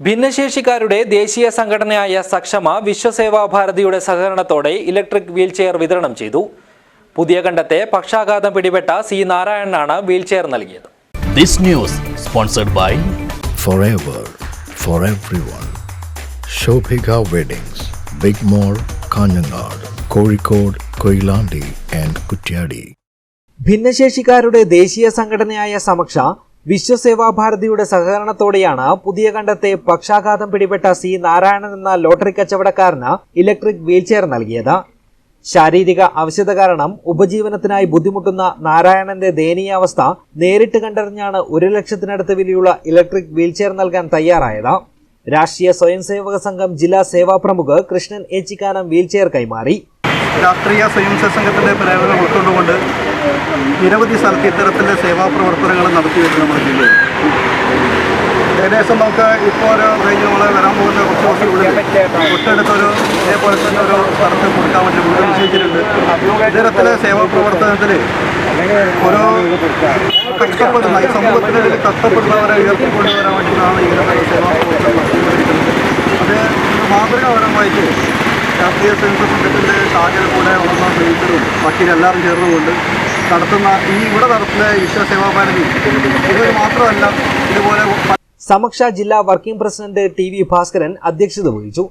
ഭിന്നശേഷിക്കാരുടെ ദേശീയ സംഘടനയായ സക്ഷമ വിശ്വസേവാ ഭാരതിയുടെ സഹകരണത്തോടെ ഇലക്ട്രിക് വീൽചെയർ വിതരണം ചെയ്തു പുതിയ കണ്ടത്തെ പക്ഷാഘാതം പിടിപെട്ട സി നാരായണനാണ് വീൽചെയർ നൽകിയത് This news sponsored by forever for everyone. Shobhika Weddings, Big Mall, Kanyanad, Kozhikode, Koilandi and Kutyadi. ഭിന്നശേഷിക്കാരുടെ ദേശീയ സംഘടനയായ സമക്ഷ വിശ്വസേവാ ഭാരതിയുടെ സഹകരണത്തോടെയാണ് പുതിയ കണ്ടത്തെ പക്ഷാഘാതം പിടിപെട്ട സി നാരായണൻ എന്ന ലോട്ടറി കച്ചവടക്കാരന് ഇലക്ട്രിക് വീൽചെയർ നൽകിയത്. ശാരീരിക അവശത കാരണം ഉപജീവനത്തിനായി ബുദ്ധിമുട്ടുന്ന നാരായണന്റെ ദയനീയാവസ്ഥ നേരിട്ട് കണ്ടറിഞ്ഞാണ് ഒരു ലക്ഷത്തിനടുത്ത് വിലയുള്ള ഇലക്ട്രിക് വീൽചെയർ നൽകാൻ തയ്യാറായത്. രാഷ്ട്രീയ സ്വയം സേവക സംഘം ജില്ലാ സേവാ പ്രമുഖ് കൃഷ്ണൻ ഏച്ചിക്കാനം വീൽചെയർ കൈമാറി. രാഷ്ട്രീയ സ്വയംസേവക സംഘത്തിന്റെ നിരവധി സ്ഥലത്ത് ഇത്തരത്തിലെ സേവാ പ്രവർത്തനങ്ങൾ നടത്തി വരുന്നത് നമ്മുടെ ജില്ലയിൽ. ഏകദേശം നമുക്ക് ഇപ്പോൾ ഒരു കഴിഞ്ഞ് നമ്മൾ വരാൻ പോകുന്ന കുറച്ച് ദിവസത്തിനുള്ളിൽ തൊട്ടടുത്തൊരു ഇതേപോലെ തന്നെ ഒരു സ്ഥലത്ത് കൊടുക്കാൻ വേണ്ടി മുൻകൈ നിശ്ചയിച്ചിട്ടുണ്ട്. ഇത്തരത്തിലെ സേവാ പ്രവർത്തനത്തിൽ ഓരോ കഷ്ടപ്പെടുന്ന ഈ സമൂഹത്തിൽ കഷ്ടപ്പെടുന്നവരെ ഉയർത്തിക്കൊണ്ടുവരാൻ വേണ്ടിയിട്ടാണ് ഇങ്ങനത്തെ സേവാ പ്രവർത്തനം നടത്തിക്കൊണ്ടിരിക്കുന്നത്. അത് ഒരു മാതൃകാപരമായിട്ട് രാഷ്ട്രീയ സെൻസസ് സംഘത്തിന്റെ ശാഖയിൽ കൂടെ ഉള്ള പ്രേരിതരും ബാക്കിയെല്ലാവരും ചേർന്നുകൊണ്ട് നടത്തുന്ന ഈ ഇവിടെ നടത്തുന്ന വിശ്വസേവാ ഭാരതി ഇത് മാത്രമല്ല ഇതുപോലെ സമക്ഷ ജില്ലാ working president T V Bhaskaran അധ്യക്ഷത വഹിച്ചു.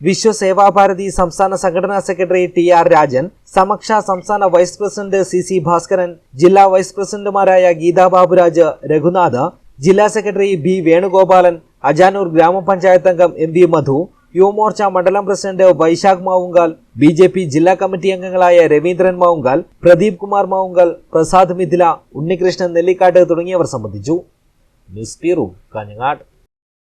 വിശ്വസേവാഭാരതി സംസ്ഥാന സംഘടനാ സെക്രട്ടറി ടി ആർ രാജൻ സമക്ഷ സംസ്ഥാന vice president C C Bhaskaran ജില്ലാ വൈസ് പ്രസിഡന്റുമാരായ ഗീതാ ബാബുരാജ് രഘുനാഥ് ജില്ലാ സെക്രട്ടറി ബി വേണുഗോപാലൻ അജാനൂർ ഗ്രാമപഞ്ചായത്ത് അംഗം എം വി മധു യുവമോർച്ച മണ്ഡലം president Vaishakh Mavungal B J P ജില്ലാ കമ്മിറ്റി അംഗങ്ങളായ രവീന്ദ്രൻ മാവുങ്കാൽ പ്രദീപ് കുമാർ മാവുങ്കാൽ പ്രസാദ് മിഥില ഉണ്ണികൃഷ്ണൻ നെല്ലിക്കാട്ട് തുടങ്ങിയവർ സംബന്ധിച്ചു. News bureau Kanhangad.